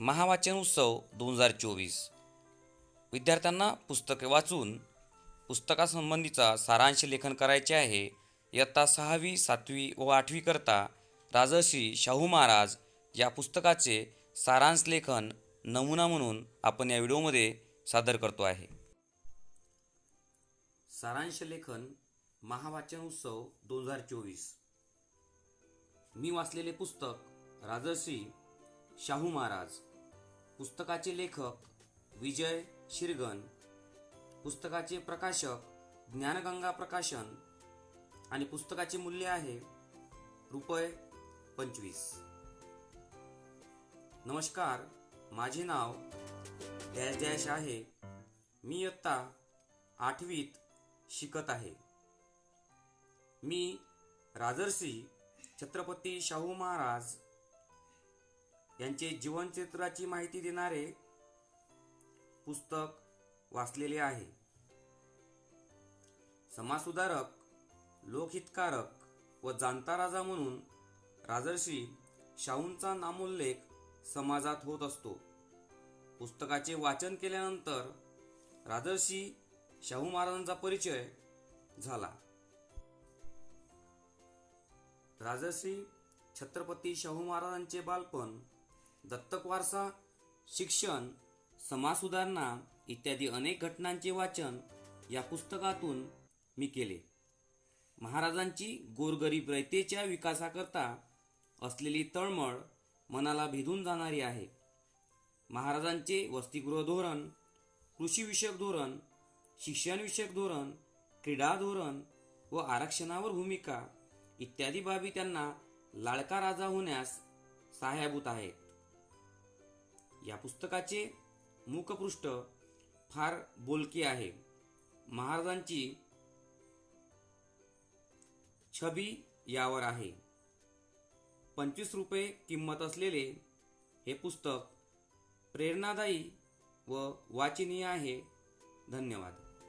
महावाचन उत्सव दोन हजार चोवीस. विद्यार्थ्यांना पुस्तके वाचून पुस्तकासंबंधीचा सारांश लेखन करायचे आहे. इयत्ता सहावी सातवी व आठवीकरता राजर्षी शाहू महाराज या पुस्तकाचे सारांश लेखन नमुना म्हणून आपण या व्हिडिओमध्ये सादर करतो आहे. सारांश लेखन महावाचन उत्सव दोन हजार चोवीस. मी वाचलेले पुस्तक राजर्षी शाहू महाराज. पुस्तकाचे लेखक विजय शिरगन. पुस्तकाचे प्रकाशक ज्ञानगंगा प्रकाशन. आणि पुस्तकाचे मूल्य आहे रुपये पंचवीस. नमस्कार माझे नाव डॅश डॅश आहे. मी इयत्ता आठवीत शिकत आहे. मी राजर्षी छत्रपती शाहू महाराज यांचे जीवनचित्राची माहिती देणारे पुस्तक वाचलेले आहे. समाजसुधारक लोकहितकारक व जाणता राजा म्हणून राजर्षी शाहूंचा नामोल्लेख समाजात होत असतो. पुस्तकाचे वाचन केल्यानंतर राजर्षी शाहू महाराजांचा परिचय झाला. राजर्षी छत्रपती शाहू महाराजांचे बालपण दत्तक वारसा शिक्षण समाजसुधारणा इत्यादी अनेक घटनांचे वाचन या पुस्तकातून मी केले. महाराजांची गोरगरीब रयतेच्या विकासाकरता असलेली तळमळ मनाला भेदून जाणारी आहे. महाराजांचे वसतिगृह धोरण कृषीविषयक धोरण शिक्षणविषयक धोरण क्रीडा धोरण व आरक्षणावर भूमिका इत्यादी बाबी त्यांना लाडका राजा होण्यास सहाय्यभूत आहेत या पुस्तकाचे मुखपृष्ठ फार बोलके आहे. महाराजांची छबी यावर आहे. पंचवीस रुपये किंमत असलेले हे पुस्तक प्रेरणादायी व वाचनीय आहे. धन्यवाद.